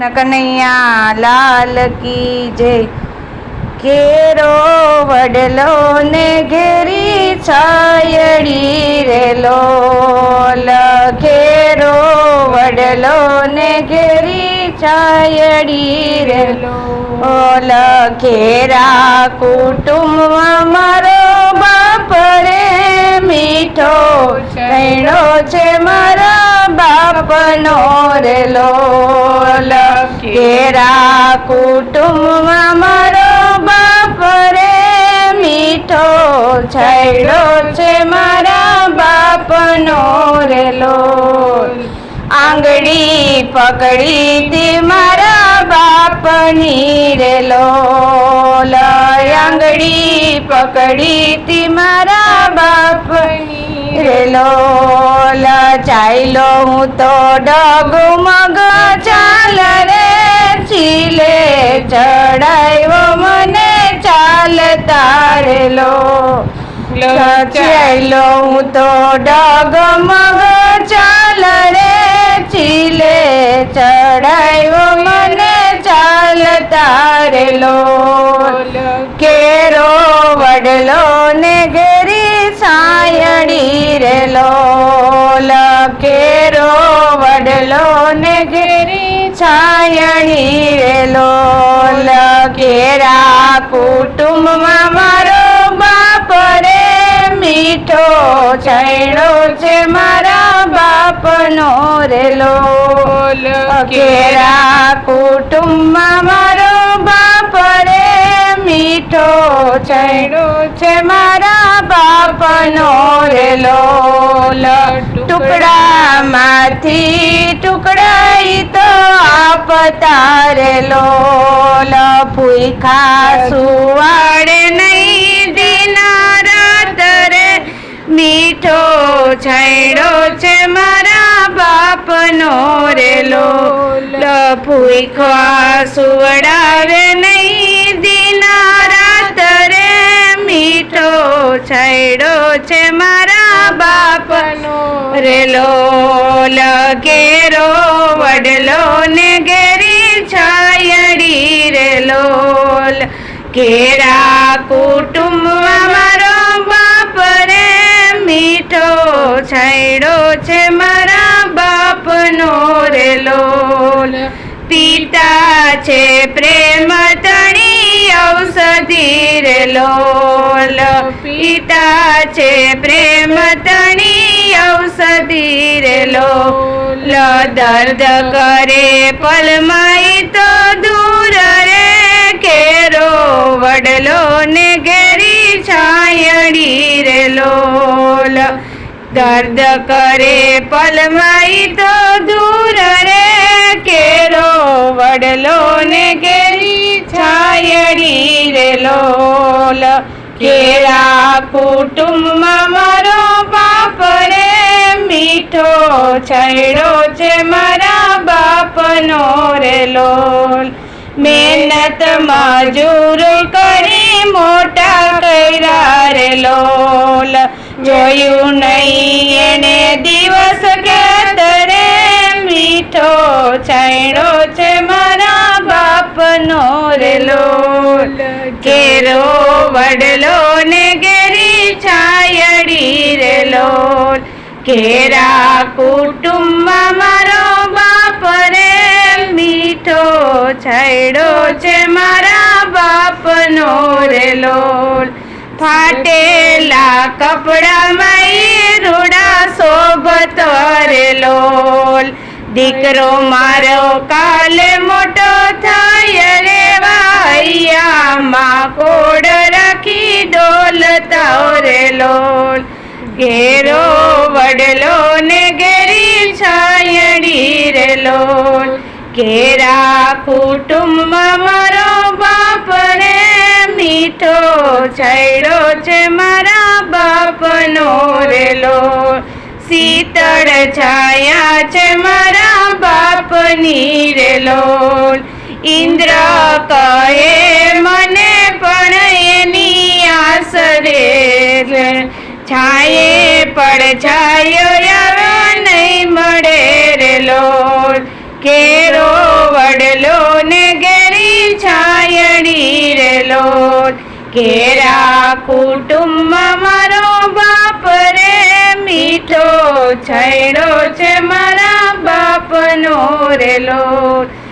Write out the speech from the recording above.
કૃષ્ણ કનૈયા, લાલ કી જય. કેરો વડલો ને ઘેરી છાયડી રે લોલ ઘેરો વડલો ને ઘેરી છાયડી રે લોલ ઘેરા કુટુંબ મારો બાપ રે મીઠો. કૈણો છે મારા બાપનો રે લોલ કેરા કુટુંબમાં મારો બાપ રે, મીઠો છૈડો છે મારા બાપનો રેલો. આંગળી પકડી તી મારા બાપની રેલો. આંગળી પકડી તી મારા બાપની રેલો. ચાલ્યો હું તો ડગમગ ચાલ તારે લો હું તો ડગમગ ચાલ રે ચીલે ચડાયો મને ચાલ તારેલો કેરો વડલો ને ઘેરી સાયણી રેલો કેરો વડલો ને ઘેરી છાયણી રેલો કેરા કુટુંબમાં મારો મીઠો છૈડો છે મારા બાપનો રેલો. કેરા કુટુંબમાં મારો બાપ રે મીઠો છૈડો છે મારા બાપનો રેલો. ટુકડામાંથી ટુકડાઈ તો આપ તારેલો ભૂખા સુવાડે નહીં મીઠો છૈડો છે મારા બાપનો રેલો. ભૂખા સુવડાવે નહીં દિના રાત રે મીઠો છૈડો છે મારા બાપનો રેલો. લોલ ઘેરો વડલો ને ઘેરી છાયડી રેલો. કેરા કુટુંબમાં છૈડો છે મારા બાપનો રે લોલ. પિતા છે પ્રેમ તણી ઔષધિ રે લોલ. પિતા છે પ્રેમ તણી ઔષધિ રે લોલ. દર્દ કરે પલમાઈ તો દૂર રે કેરો. વડલો ને ઘેરી છાયડી રે લોલ. દર્દ કરે પલમાઈ તો દૂર રે કેરો વડલો ને કેરી છાયડી રે લોલ કેરા કુટુંબમાં મારો બાપ રે. મીઠો છૈડો છે મારા બાપનો રે લોલ મહેનત મજૂર કરી મોટા કર્યા રે લોલ જોયું દિવસ કેતરે મીઠો છૈડો છે મારા બાપનો રે લોલ કેરો વડલો ને ઘેરી છાયડી રેલો. કેરા કુટુંબમાં મારો બાપ રે મીઠો છૈડો છે મારા બાપનો રે લોલ ફાટેલા કપડામાં રૂડા સોબત રેલો દીકરો મારો કાલે મોટો થાય રે વાઈયામાં કોડ રાખી ડોલતા રે લોલ. ઘેરો વડલો ને ઘેરી છાયડી રે લોલ. ઘેરા કુટુંબમાં મીઠો છૈડો છે મારા બાપનો રે લોલ શીતળ છાયા છે મારા બાપની રે લોલ ઇન્દ્ર કહે, મને પણ એની આસ છાયે પડ છાયો કેરા કુટુંબ મારો બાપ રે મીઠો છૈડો છે મારા બાપનો રે લોટ